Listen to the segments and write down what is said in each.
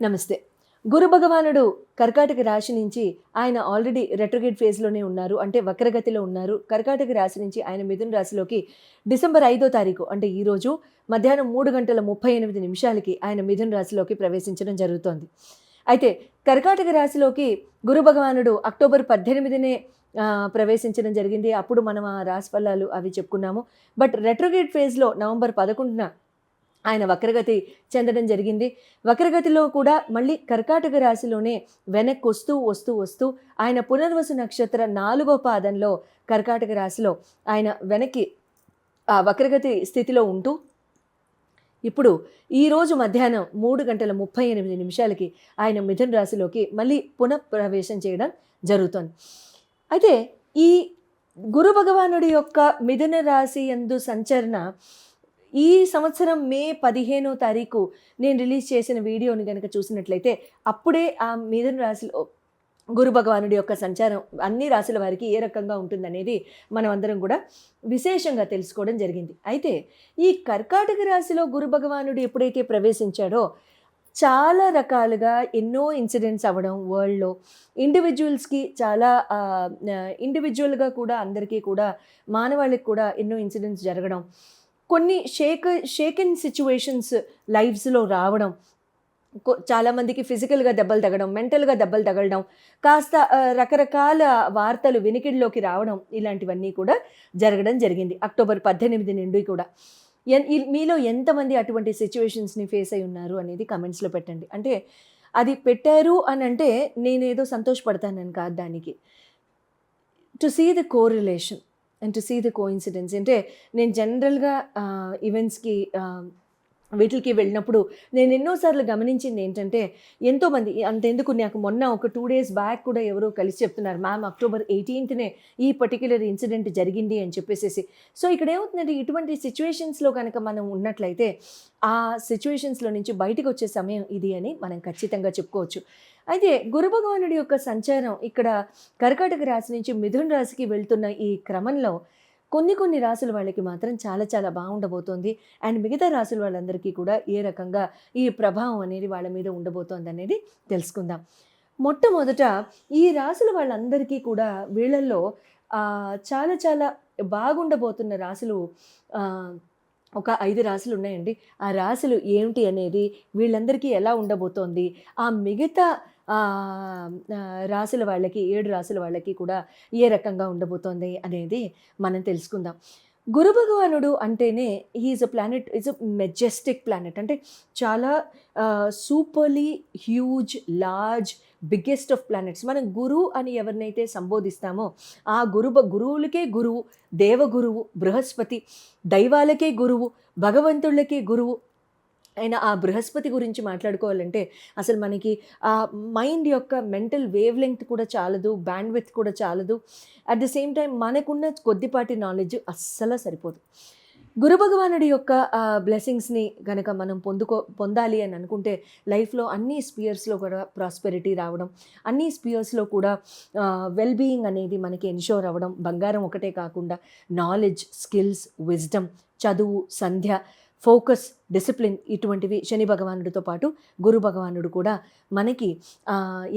నమస్తే. గురు భగవానుడు కర్కాటక రాశి నుంచి ఆయన ఆల్రెడీ రెట్రోగేట్ ఫేజ్లోనే ఉన్నారు. అంటే వక్రగతిలో ఉన్నారు. కర్కాటక రాశి నుంచి ఆయన మిథున రాశిలోకి డిసెంబర్ ఐదో తారీఖు అంటే ఈరోజు మధ్యాహ్నం మూడు గంటల ముప్పై ఎనిమిది నిమిషాలకి ఆయన మిథున రాశిలోకి ప్రవేశించడం జరుగుతోంది. అయితే కర్కాటక రాశిలోకి గురు భగవానుడు అక్టోబర్ పద్దెనిమిదినే ప్రవేశించడం జరిగింది. అప్పుడు మనం ఆ రాశి ఫలాలు అవి చెప్పుకున్నాము. బట్ రెట్రోగేట్ ఫేజ్లో నవంబర్ పదకొండున ఆయన వక్రగతి చెందడం జరిగింది. వక్రగతిలో కూడా మళ్ళీ కర్కాటక రాశిలోనే వెనక్కి వస్తూ వస్తూ వస్తూ ఆయన పునర్వసు నక్షత్ర నాలుగో పాదంలో కర్కాటక రాశిలో ఆయన వెనక్కి ఆ వక్రగతి స్థితిలో ఉంటూ ఇప్పుడు ఈరోజు మధ్యాహ్నం మూడు గంటల ముప్పై ఎనిమిది నిమిషాలకి ఆయన మిథున రాశిలోకి మళ్ళీ పునఃప్రవేశం చేయడం జరుగుతుంది. అయితే ఈ గురు భగవానుడి యొక్క మిథున రాశి యందు సంచరణ ఈ సంవత్సరం మే పదిహేనో తారీఖు నేను రిలీజ్ చేసిన వీడియోని కనుక చూసినట్లయితే అప్పుడే ఆ మిథున రాశిలో గురు భగవానుడి యొక్క సంచారం అన్ని రాశుల వారికి ఏ రకంగా ఉంటుందనేది మనం అందరం కూడా విశేషంగా తెలుసుకోవడం జరిగింది. అయితే ఈ కర్కాటక రాశిలో గురు భగవానుడు ఎప్పుడైతే ప్రవేశించాడో చాలా రకాలుగా ఎన్నో ఇన్సిడెంట్స్ అవ్వడం వరల్డ్లో ఇండివిజువల్స్కి చాలా ఇండివిజువల్గా కూడా అందరికీ కూడా మానవాళికి కూడా ఎన్నో ఇన్సిడెంట్స్ జరగడం కొన్ని షేక్ షేకెన్ సిచ్యువేషన్స్ లైఫ్స్లో రావడం చాలామందికి ఫిజికల్గా దెబ్బలు తగడం మెంటల్గా దెబ్బలు తగలడం కాస్త రకరకాల వార్తలు వినికిడిలోకి రావడం ఇలాంటివన్నీ కూడా జరగడం జరిగింది. అక్టోబర్ పద్దెనిమిది నుండి కూడా. ఎన్- ఈ- మీలో ఎంతమంది అటువంటి సిచ్యువేషన్స్ని ఫేస్ అయి ఉన్నారు అనేది కమెంట్స్లో పెట్టండి. అంటే అది పెట్టారు అని అంటే నేనేదో సంతోషపడతానని కాదు దానికి. To see the correlation and to see the coincidence అంటే నేను జనరల్గా ఈవెంట్స్కి వీటికి వెళ్ళినప్పుడు నేను ఎన్నోసార్లు గమనించింది ఏంటంటే ఎంతోమంది అంతెందుకు నాకు మొన్న ఒక టూ డేస్ బ్యాక్ కూడా ఎవరో కలిసి చెప్తున్నారు మ్యామ్ అక్టోబర్ ఎయిటీన్త్నే ఈ పర్టిక్యులర్ ఇన్సిడెంట్ జరిగింది అని చెప్పేసేసి. సో ఇక్కడ ఏమవుతుందంటే ఇటువంటి సిచ్యువేషన్స్లో కనుక మనం ఉన్నట్లయితే ఆ సిచ్యువేషన్స్లో నుంచి బయటకు వచ్చే సమయం ఇది అని మనం ఖచ్చితంగా చెప్పుకోవచ్చు. అయితే గురు భగవానుడి యొక్క సంచారం ఇక్కడ కర్కాటక రాశి నుంచి మిథున రాశికి వెళ్తున్న ఈ క్రమంలో కొన్ని కొన్ని రాసుల వాళ్ళకి మాత్రం చాలా చాలా బాగుండబోతోంది. అండ్ మిగతా రాసుల వాళ్ళందరికీ కూడా ఏ రకంగా ఈ ప్రభావం అనేది వాళ్ళ మీద ఉండబోతోంది అనేది తెలుసుకుందాం. మొట్టమొదట ఈ రాసుల వాళ్ళందరికీ కూడా వీళ్ళల్లో చాలా చాలా బాగుండబోతున్న రాసులు ఒక ఐదు రాసులు ఉన్నాయండి. ఆ రాసులు ఏమిటి అనేది వీళ్ళందరికీ ఎలా ఉండబోతోంది? ఆ మిగతా రాసుల వాళ్ళకి ఏడు రాసుల వాళ్ళకి కూడా ఏ రకంగా ఉండబోతోంది అనేది మనం తెలుసుకుందాం. గురు భగవానుడు అంటేనే is a planet is a majestic planet అంటే చాలా superly huge large biggest of planets మనం గురువు అని ఎవరినైతే సంబోధిస్తామో ఆ గురు గురువులకే గురువు దేవగురువు బృహస్పతి దైవాలకే గురువు భగవంతుళ్ళకే గురువు ఆయన ఆ బృహస్పతి గురించి మాట్లాడుకోవాలంటే అసలు మనకి ఆ మైండ్ యొక్క మెంటల్ వేవ్ లెంగ్త్ కూడా చాలదు బ్యాండ్ విత్ కూడా చాలదు. అట్ ద సేమ్ టైం మనకున్న కొద్దిపాటి నాలెడ్జ్ అస్సలు సరిపోదు. గురు భగవానుడి యొక్క బ్లెస్సింగ్స్ని కనుక మనం పొందుకో పొందాలి అని అనుకుంటే లైఫ్లో అన్ని స్పియర్స్లో కూడా ప్రాస్పెరిటీ రావడం అన్ని స్పియర్స్లో కూడా వెల్ బీయింగ్ అనేది మనకి ఎన్షోర్ అవ్వడం బంగారం ఒకటే కాకుండా నాలెడ్జ్ స్కిల్స్ విజ్డమ్ చదువు సంధ్య ఫోకస్ డిసిప్లిన్ ఇటువంటివి శని భగవానుడితో పాటు గురు భగవానుడు కూడా మనకి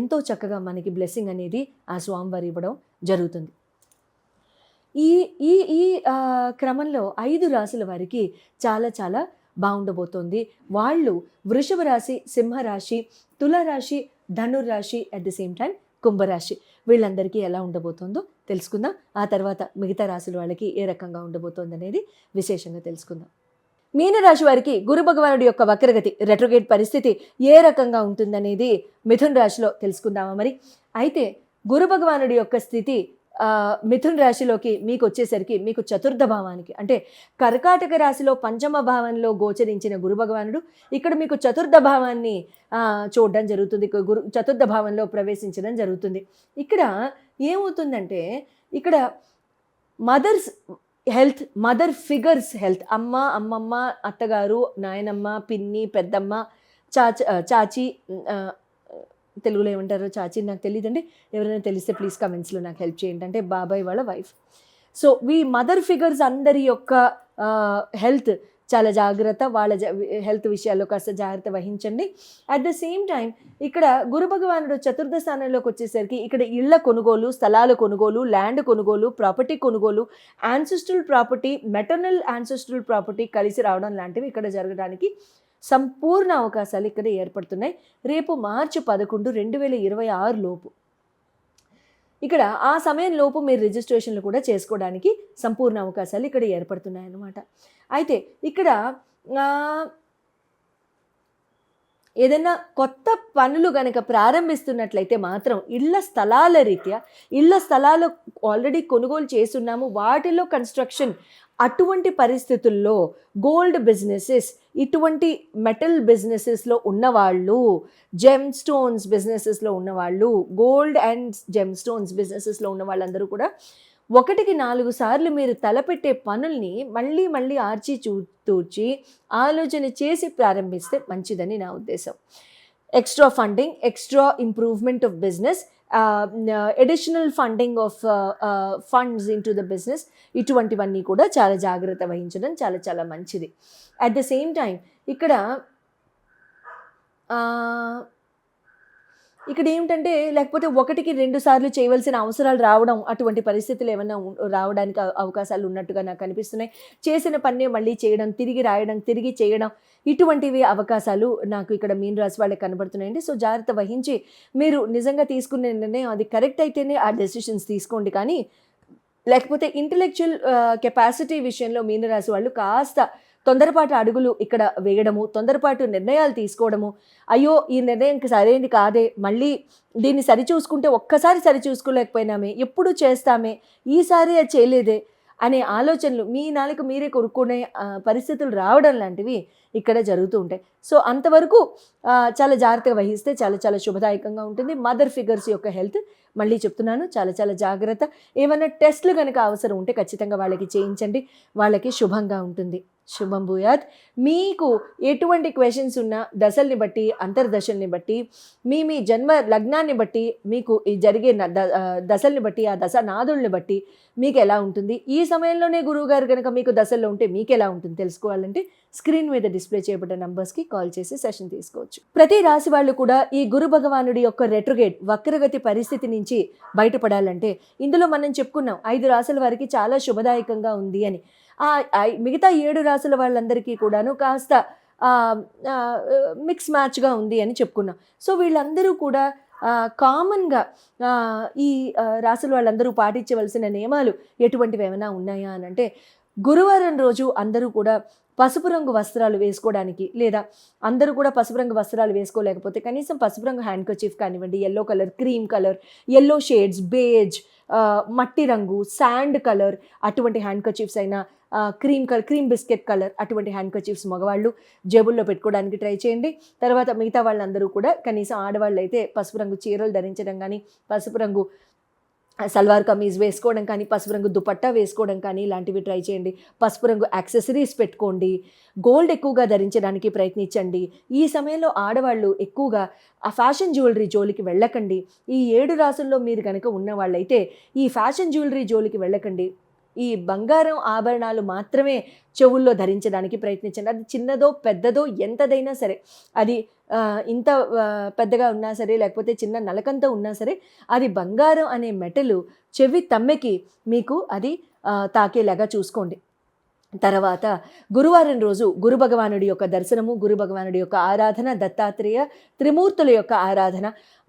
ఎంతో చక్కగా మనకి బ్లెస్సింగ్ అనేది ఆ స్వామివారు ఇవ్వడం జరుగుతుంది. ఈ ఈ ఈ క్రమంలో ఐదు రాసుల వారికి చాలా చాలా బాగుండబోతోంది. వాళ్ళు వృషభ రాశి సింహరాశి తులారాశి ధనుర్రాశి అట్ ది సేమ్ టైం కుంభరాశి. వీళ్ళందరికీ ఎలా ఉండబోతోందో తెలుసుకుందాం. ఆ తర్వాత మిగతా రాశుల వాళ్ళకి ఏ రకంగా ఉండబోతోంది అనేది విశేషంగా తెలుసుకుందాం. మీనరాశి వారికి గురు భగవానుడి యొక్క వక్రగతి రెట్రోగేట్ పరిస్థితి ఏ రకంగా ఉంటుందనేది మిథున్ రాశిలో తెలుసుకుందామా మరి? అయితే గురు భగవానుడి యొక్క స్థితి మిథున్ రాశిలోకి మీకు వచ్చేసరికి మీకు చతుర్థ భావానికి అంటే కర్కాటక రాశిలో పంచమ భావంలో గోచరించిన గురు భగవానుడు ఇక్కడ మీకు చతుర్థ భావాన్ని చూడడం జరుగుతుంది. గురు చతుర్థ భావంలో ప్రవేశించడం జరుగుతుంది. ఇక్కడ ఏమవుతుందంటే ఇక్కడ mother's health mother figures health. అమ్మ అమ్మమ్మ అత్తగారు నాయనమ్మ పిన్ని పెద్దమ్మ చాచ చాచి తెలుగులో ఏమంటారో చాచి నాకు తెలియదండి ఎవరైనా తెలిస్తే ప్లీజ్ కమెంట్స్లో నాకు హెల్ప్ చేయండి. అంటే బాబాయ్ వాళ్ళ wife. So we mother figures అందరి యొక్క హెల్త్ చాలా జాగ్రత్త వాళ్ళ హెల్త్ విషయాల్లో కాస్త జాగ్రత్త వహించండి. అట్ ద సేమ్ టైం ఇక్కడ గురు భగవానుడు చతుర్థ స్థానంలోకి వచ్చేసరికి ఇక్కడ ఇళ్ళ కొనుగోలు స్థలాల కొనుగోలు ల్యాండ్ కొనుగోలు ప్రాపర్టీ కొనుగోలు ancestral property maternal ancestral property కలిసి రావడం లాంటివి ఇక్కడ జరగడానికి సంపూర్ణ అవకాశాలు ఇక్కడ ఏర్పడుతున్నాయి. రేపు మార్చి పదకొండు రెండు వేల ఇరవై ఆరు లోపు. ఇక్కడ ఆ సమయంలోపు మీరు రిజిస్ట్రేషన్లు కూడా చేసుకోవడానికి సంపూర్ణ అవకాశాలు ఇక్కడ ఏర్పడుతున్నాయి అన్నమాట. అయితే ఇక్కడ ఏదైనా కొత్త పనులు కనుక ప్రారంభిస్తున్నట్లయితే మాత్రం ఇళ్ళ స్థలాల రీత్యా ఇళ్ళ స్థలాలు ఆల్రెడీ కొనుగోలు చేస్తున్నాము. వాటిలో కన్స్ట్రక్షన్ అటువంటి పరిస్థితుల్లో గోల్డ్ బిజినెసెస్ ఇటువంటి మెటల్ బిజినెసెస్లో ఉన్నవాళ్ళు జెమ్ స్టోన్స్ బిజినెసెస్లో ఉన్నవాళ్ళు గోల్డ్ అండ్ జెమ్ స్టోన్స్ బిజినెసెస్లో ఉన్న వాళ్ళందరూ కూడా ఒకటికి నాలుగు సార్లు మీరు తలపెట్టే పనుల్ని మళ్ళీ మళ్ళీ ఆర్చి చూ తూర్చి ఆలోచన చేసి ప్రారంభిస్తే మంచిదని నా ఉద్దేశం. Extra funding extra improvement of business additional funding of funds into the business ఇటువంటివన్నీ కూడా చాలా జాగ్రత్త వహించడం చాలా చాలా మంచిది. అట్ ద సేమ్ టైం ఇక్కడ uh, ఇక్కడ ఏమిటంటే లేకపోతే ఒకటికి రెండు సార్లు చేయవలసిన అవసరాలు రావడం అటువంటి పరిస్థితులు ఏమైనా రావడానికి అవకాశాలు ఉన్నట్టుగా నాకు అనిపిస్తున్నాయి. చేసిన పన్నే మళ్ళీ చేయడం తిరిగి రాయడం తిరిగి చేయడం ఇటువంటివి అవకాశాలు నాకు ఇక్కడ మీన్ రాశి వాళ్ళకి కనబడుతున్నాయండి. సో జాగ్రత్త వహించి మీరు నిజంగా తీసుకునే నిర్ణయం అది కరెక్ట్ అయితేనే ఆ డెసిషన్స్ తీసుకోండి. కానీ లేకపోతే ఇంటలెక్చువల్ కెపాసిటీ విషయంలో మీనరాశి వాళ్ళు కాస్త తొందరపాటు అడుగులు ఇక్కడ వేయడము తొందరపాటు నిర్ణయాలు తీసుకోవడము. అయ్యో ఈ నిర్ణయం సరైనది కాదే మళ్ళీ దీన్ని సరిచూసుకుంటే ఒక్కసారి సరిచూసుకోలేకపోయినామే ఎప్పుడు చేస్తామే ఈసారి అది చేయలేదే అనే ఆలోచనలు మీ నాలుక మీరే కొనుక్కునే పరిస్థితులు రావడం లాంటివి ఇక్కడ జరుగుతూ ఉంటాయి. సో అంతవరకు చాలా జాగ్రత్తగా వహిస్తే చాలా చాలా శుభదాయకంగా ఉంటుంది. మదర్ ఫిగర్స్ యొక్క హెల్త్ మళ్ళీ చెప్తున్నాను చాలా చాలా జాగ్రత్త. ఏమైనా టెస్ట్లు కనుక అవసరం ఉంటే ఖచ్చితంగా వాళ్ళకి చేయించండి. వాళ్ళకి శుభంగా ఉంటుంది. శుభం భూయాత్. మీకు ఎటువంటి క్వశ్చన్స్ ఉన్నా దశల్ని బట్టి అంతర్దశల్ని బట్టి మీ మీ జన్మ లగ్నాన్ని బట్టి మీకు ఈ జరిగే దశల్ని బట్టి ఆ దశ నాదుల్ని బట్టి మీకు ఎలా ఉంటుంది? ఈ సమయంలోనే గురువుగారు కనుక మీకు దశల్లో ఉంటే మీకు ఎలా ఉంటుంది తెలుసుకోవాలంటే స్క్రీన్ మీద డిస్ప్లే చేయబడ్డ నంబర్స్కి కాల్ చేసి సెషన్ తీసుకోవచ్చు. ప్రతి రాశి వాళ్ళు కూడా ఈ గురు భగవానుడి యొక్క రెట్రోగేట్ వక్రగతి పరిస్థితి నుంచి బయటపడాలంటే ఇందులో మనం చెప్పుకున్నాం ఐదు రాశుల వారికి చాలా శుభదాయకంగా ఉంది అని. ఆ మిగతా ఏడు రాసుల వాళ్ళందరికీ కూడాను కాస్త మిక్స్ మ్యాచ్గా ఉంది అని చెప్పుకున్నాం. సో వీళ్ళందరూ కూడా కామన్గా ఈ రాసుల వాళ్ళందరూ పాటించవలసిన నియమాలు ఎటువంటివి ఏమైనా ఉన్నాయా అని అంటే గురువారం రోజు అందరూ కూడా పసుపు రంగు వస్త్రాలు వేసుకోవడానికి లేదా అందరూ కూడా పసుపు రంగు వస్త్రాలు వేసుకోలేకపోతే కనీసం పసుపు రంగు హ్యాండ్ కచీఫ్ కానివ్వండి yellow colour cream colour yellow shades beige మట్టి రంగు శాండ్ కలర్ అటువంటి హ్యాండ్ కచీఫ్స్ అయినా cream colour cream biscuit colour అటువంటి హ్యాండ్ కచీఫ్స్ మగవాళ్ళు జేబుల్లో పెట్టుకోవడానికి ట్రై చేయండి. తర్వాత మిగతా వాళ్ళందరూ కూడా కనీసం ఆడవాళ్ళు అయితే పసుపు రంగు చీరలు ధరించడం కానీ పసుపు రంగు సల్వార్ కమీజ్ వేసుకోవడం కానీ పసుపు రంగు దుపట్టా వేసుకోవడం కానీ ఇలాంటివి ట్రై చేయండి. పసుపు రంగు యాక్సెసరీస్ పెట్టుకోండి. గోల్డ్ ఎక్కువగా ధరించడానికి ప్రయత్నించండి. ఈ సమయంలో ఆడవాళ్ళు ఎక్కువగా ఆ ఫ్యాషన్ జ్యువెలరీ జోలికి వెళ్ళకండి. ఈ ఏడు రాసుల్లో మీరు కనుక ఉన్నవాళ్ళైతే ఈ ఫ్యాషన్ జ్యువెలరీ జోలికి వెళ్ళకండి. ఈ బంగారం ఆభరణాలు మాత్రమే చెవుల్లో ధరించడానికి ప్రయత్నించండి. అది చిన్నదో పెద్దదో ఎంతదైనా సరే అది ఇంత పెద్దగా ఉన్నా సరే లేకపోతే చిన్న నలకంతో ఉన్నా సరే అది బంగారం అనే మెటలు చెవి తమ్మెకి మీకు అది తాకేలాగా చూసుకోండి. తర్వాత గురువారం రోజు గురు భగవానుడి యొక్క దర్శనము గురు భగవానుడి యొక్క ఆరాధన దత్తాత్రేయ త్రిమూర్తుల యొక్క ఆరాధన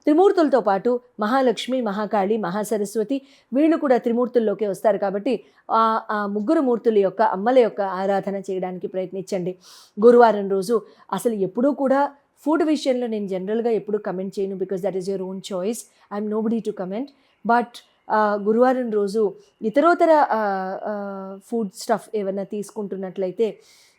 త్రిమూర్తులతో పాటు మహాలక్ష్మి మహాకాళి మహాసరస్వతి వీళ్ళు కూడా త్రిమూర్తుల్లోకి వస్తారు కాబట్టి ఆ ముగ్గురు మూర్తుల యొక్క అమ్మల యొక్క ఆరాధన చేయడానికి ప్రయత్నించండి. గురువారం రోజు అసలు ఎప్పుడూ కూడా ఫుడ్ విషయంలో నేను జనరల్గా ఎప్పుడు కమెంట్ చేయను because that is your own choice I'm nobody to comment but గురువారం రోజు ఇతరోతర ఫుడ్ స్టఫ్ ఏమైనా తీసుకుంటున్నట్లయితే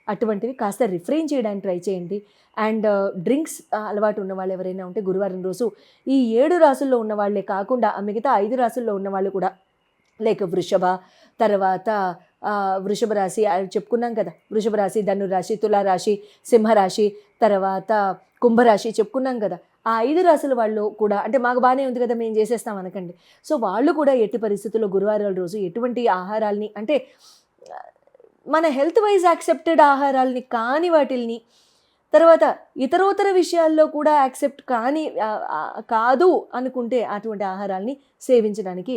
అటువంటివి కాస్త రిఫ్రెయిన్ చేయడానికి ట్రై చేయండి. అండ్ uh, డ్రింక్స్ uh, అలవాటు ఉన్న వాళ్ళు ఎవరైనా ఉంటే గురువారం రోజు ఈ ఏడు రాసుల్లో ఉన్న వాళ్ళే కాకుండా ఆ మిగతా ఐదు రాసుల్లో ఉన్న వాళ్ళు కూడా లైక్ వృషభ తర్వాత uh, వృషభ రాశి చెప్పుకున్నాం కదా వృషభ రాశి ధనురాశి తులారాశి సింహరాశి తర్వాత కుంభరాశి చెప్పుకున్నాం కదా ఆ ఐదు రాశుల వాళ్ళు కూడా అంటే మాకు బాగానే ఉంది కదా మేము చేసేస్తాం అనకండి. సో వాళ్ళు కూడా ఎట్టి పరిస్థితుల్లో గురువారాల రోజు ఎటువంటి ఆహారాల్ని అంటే మన హెల్త్ వైజ్ యాక్సెప్టెడ్ ఆహారాల్ని కాని వాటిల్ని తర్వాత ఇతరోతర విషయాల్లో కూడా యాక్సెప్ట్ కాని కాదు అనుకుంటే అటువంటి ఆహారాల్ని సేవించడానికి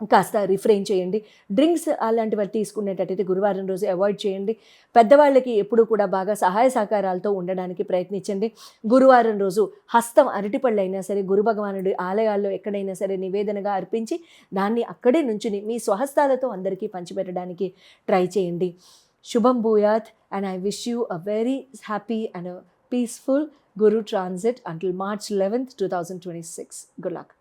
కాస్త రిఫ్రెయిన్ చేయండి. డ్రింక్స్ అలాంటివి తీసుకునేటట్టయితే గురువారం రోజు అవాయిడ్ చేయండి. పెద్దవాళ్ళకి ఎప్పుడూ కూడా బాగా సహాయ సహకారాలతో ఉండడానికి ప్రయత్నించండి. గురువారం రోజు హస్తం అరటిపళ్ళు అయినా సరే గురు భగవానుడి ఆలయాల్లో ఎక్కడైనా సరే నివేదనగా అర్పించి దాన్ని అక్కడే నుంచుని మీ స్వహస్తాలతో అందరికీ పంచిపెట్టడానికి ట్రై చేయండి. శుభం భూయాత్ and I wish you a very happy and peaceful Guru transit until March eleventh two thousand twenty six. Good luck.